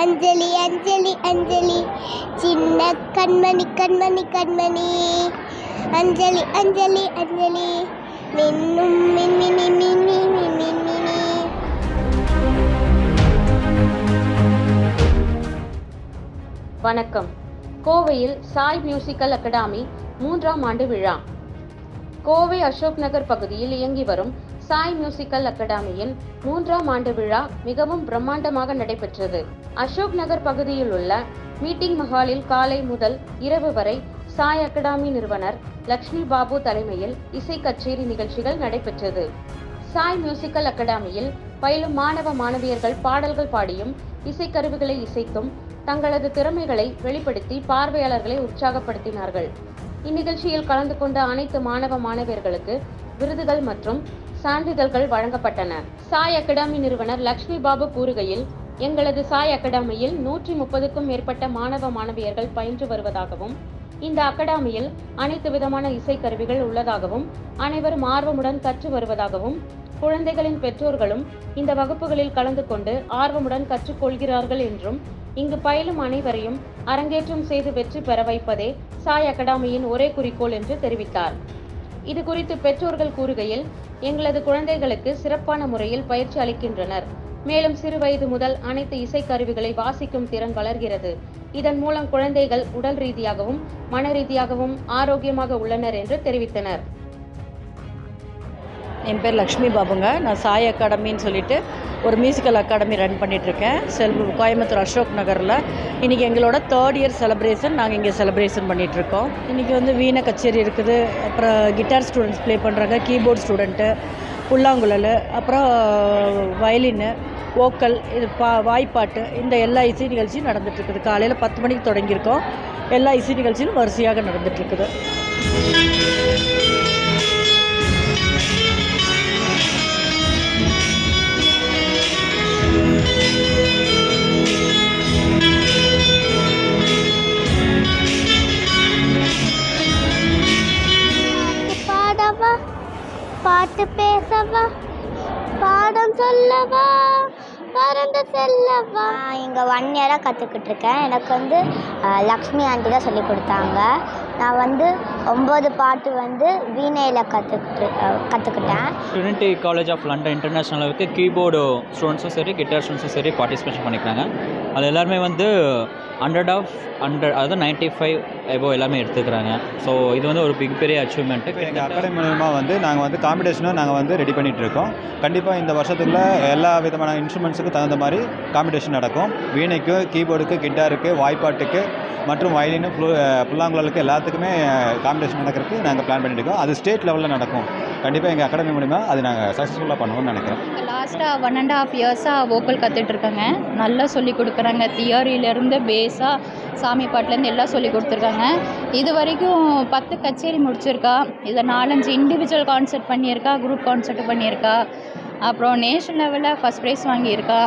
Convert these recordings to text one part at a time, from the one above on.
அஞ்சலி அஞ்சலி அஞ்சலி. சின்ன கண்மணி கண்மணி கண்மணி. அஞ்சலி அஞ்சலி அஞ்சலி. மின்னும் மின்மினி மின்னி மின்மினி வணக்கம். கோவையில் சாய் மியூசிக்கல் அகாடமி மூன்றாம் ஆண்டு விழா. கோவை அசோக் நகர் பகுதியில் இயங்கி வரும் சாய் மியூசிக்கல் அகாடமியின் மூன்றாம் ஆண்டு விழா மிகவும் பிரம்மாண்டமாக நடைபெற்றது. அசோக் நகர் பகுதியில் உள்ள மீட்டிங் மஹாலில் காலை முதல் இரவு வரை சாய் அகாடமி நிறுவனர் லக்ஷ்மி பாபு தலைமையில் இசை கச்சேரி நிகழ்ச்சிகள் நடைபெற்றது. சாய் மியூசிக்கல் அகாடமியில் பயிலும் மாணவ மாணவியர்கள் பாடல்கள் பாடியும் இசைக்கருவிகளை இசைத்தும் தங்களது திறமைகளை வெளிப்படுத்தி பார்வையாளர்களை உற்சாகப்படுத்தினார்கள். இந்நிகழ்ச்சியில் கலந்து கொண்ட அனைத்து மாணவ மாணவியர்களுக்கு விருதுகள் மற்றும் சான்றிதழ்கள் வழங்கப்பட்டன. சாய் அகாடமி நிறுவனர் லக்ஷ்மி பாபு கூறுகையில் எங்களது சாய் அகாடமியில் நூற்றி முப்பதுக்கும் மேற்பட்ட மாணவ மாணவியர்கள் பயின்று வருவதாகவும் இந்த அகாடமியில் அனைத்து விதமான இசைக்கருவிகள் உள்ளதாகவும் அனைவரும் ஆர்வமுடன் கற்று வருவதாகவும் குழந்தைகளின் பெற்றோர்களும் இந்த வகுப்புகளில் கலந்து கொண்டு ஆர்வமுடன் கற்றுக்கொள்கிறார்கள் என்றும் இங்கு பயிலும் அனைவரையும் அரங்கேற்றம் செய்து வெற்றி பெற வைப்பதே சாய் அகாடமியின் ஒரே குறிக்கோள் என்று தெரிவித்தார். இது குறித்து பெற்றோர்கள் கூறுகையில் எங்களது குழந்தைகளுக்கு சிறப்பான முறையில் பயிற்சி அளிக்கின்றனர். மேலும் சிறு வயது முதல் அனைத்து இசைக்கருவிகளை வாசிக்கும் திறன் வளர்கிறது. இதன் மூலம் குழந்தைகள் உடல் ரீதியாகவும் மன ரீதியாகவும் ஆரோக்கியமாக உள்ளனர் என்று தெரிவித்தனர். என் பேர் லக்ஷ்மி பாபுங்க. நான் சாய் அகாடமின்னு சொல்லிட்டு ஒரு மியூசிக்கல் அகாடமி ரன் பண்ணிகிட்ருக்கேன் செல் கோயம்புத்தூர் அசோக் நகரில். இன்றைக்கி எங்களோட தேர்ட் இயர் செலப்ரேஷன் நாங்கள் இங்கே செலப்ரேஷன் பண்ணிகிட்ருக்கோம் இன்றைக்கி வந்து வீணை கச்சேரி இருக்குது. அப்புறம் கிட்டார் ஸ்டூடெண்ட்ஸ் ப்ளே பண்ணுறாங்க கீபோர்ட் ஸ்டூடெண்ட்டு புல்லாங்குழல் அப்புறம் வயலின்னு ஓக்கல் இது பா வாய்ப்பாட்டு இந்த எல்லா இசை நிகழ்ச்சியும் நடந்துகிட்ருக்குது காலையில் பத்து மணிக்கு தொடங்கியிருக்கோம். எல்லா இசை நிகழ்ச்சியும் வரிசையாக நடந்துகிட்ருக்குது பாட்டு பேசவா? பாடம் சொல்லவா? பறந்து செல்லவா? இங்கே ஒன் இயராக கற்றுக்கிட்டு இருக்கேன். எனக்கு வந்து லக்ஷ்மி ஆண்டி தான் சொல்லி கொடுத்தாங்க. நான் வந்து ஒம்பது பாட்டு வந்து வீணையில் கற்றுக்கிட்டு கற்றுக்கிட்டேன் Trinity College of London international அளவுக்கு கீபோர்டு ஸ்டூடெண்ட்ஸும் சரி கிட்டார் ஸ்டூடெண்ட்ஸும் சரி பார்ட்டிசிபேஷன் பண்ணிக்கிறாங்க. அது எல்லாருமே வந்து ஹண்ட்ரட் ஆஃப் ஹண்ட்ரட் அதாவது நைன்ட்டி ஃபைவ் எபோ எல்லாமே எடுத்துக்கிறாங்க. ஸோ இது வந்து ஒரு மிகப்பெரிய அச்சீவ்மெண்ட்டு எங்கள் அகாடமி மூலமாக வந்து நாங்கள் வந்து காம்படிஷனும் நாங்கள் வந்து ரெடி பண்ணிகிட்டு இருக்கோம். கண்டிப்பாக இந்த வருஷத்துக்குள்ள எல்லா விதமான இன்ஸ்ட்ருமெண்ட்ஸுக்கும் தகுந்த மாதிரி காம்படிஷன் நடக்கும். வீணைக்கு கீபோர்டுக்கு கிட்டாருக்கு வாய்ப்பாட்டுக்கு மற்றும் வயலினு புல்லாங்குழலுக்கு எல்லாத்துக்குமே காம்படிஷன் நடக்கிறதுக்கு நாங்கள் பிளான் பண்ணிட்டு இருக்கோம் அது ஸ்டேட் லெவலில் நடக்கும். கண்டிப்பாக எங்கள் அகாடமி மூலிமா அது நாங்கள் சக்ஸஸ்ஃபுல்லாக பண்ணுவோம்னு நினைக்கிறோம். லாஸ்ட்டாக ஒன் அண்ட் ஆஃப் இயர்ஸாக வோக்கல் கற்றுட்ருக்காங்க நல்லா சொல்லி கொடுக்குறாங்க. தியரியிலேருந்து பேஸாக சாமி பாட்டுலேருந்து எல்லாம் சொல்லி கொடுத்துருக்காங்க. இது வரைக்கும் பத்து கச்சேரி முடிச்சிருக்கா. இதை நாலஞ்சு இண்டிவிஜுவல் கான்சர்ட் பண்ணியிருக்கா குரூப் கான்சர்ட் பண்ணியிருக்கா. அப்புறம் நேஷனல் லெவலில் ஃபஸ்ட் ப்ரைஸ் வாங்கியிருக்கா.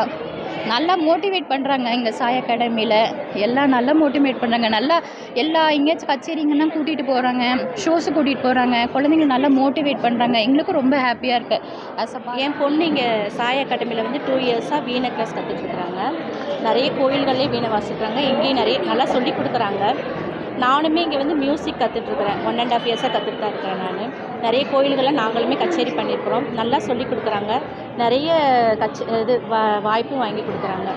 நல்லா மோட்டிவேட் பண்ணுறாங்க இங்கே சாய் அகாடமியில் எல்லாம் நல்லா மோட்டிவேட் பண்ணுறாங்க நல்லா எல்லா எங்கேயாச்சும் கச்சேரிங்கன்னா கூட்டிகிட்டு போகிறாங்க ஷோஸு கூட்டிகிட்டு போகிறாங்க குழந்தைங்க நல்லா மோட்டிவேட் பண்ணுறாங்க எங்களுக்கும் ரொம்ப ஹாப்பியாக இருக்குது அஸ் என் பொண்ணு இங்கே சாய் அகாடமியில் வந்து டூ இயர்ஸாக வீணை கிளாஸ் கற்றுட்ருக்குறாங்க நிறைய கோயில்கள்லேயே வீணை வாசிக்கிறாங்க. இங்கேயும் நிறைய நல்லா சொல்லி கொடுக்குறாங்க. நானுமே இங்கே வந்து மியூசிக் கற்றுட்ருக்குறேன் ஒன் அண்ட் ஆஃப் இயர்ஸாக கற்றுட்டு தான் இருக்கிறேன் நான். நிறைய கோயில்களில் நாங்களுமே கச்சேரி பண்ணியிருக்கிறோம். நல்லா சொல்லி கொடுக்குறாங்க. நிறைய கச்ச இது வா வாய்ப்பும் வாங்கி கொடுக்குறாங்க.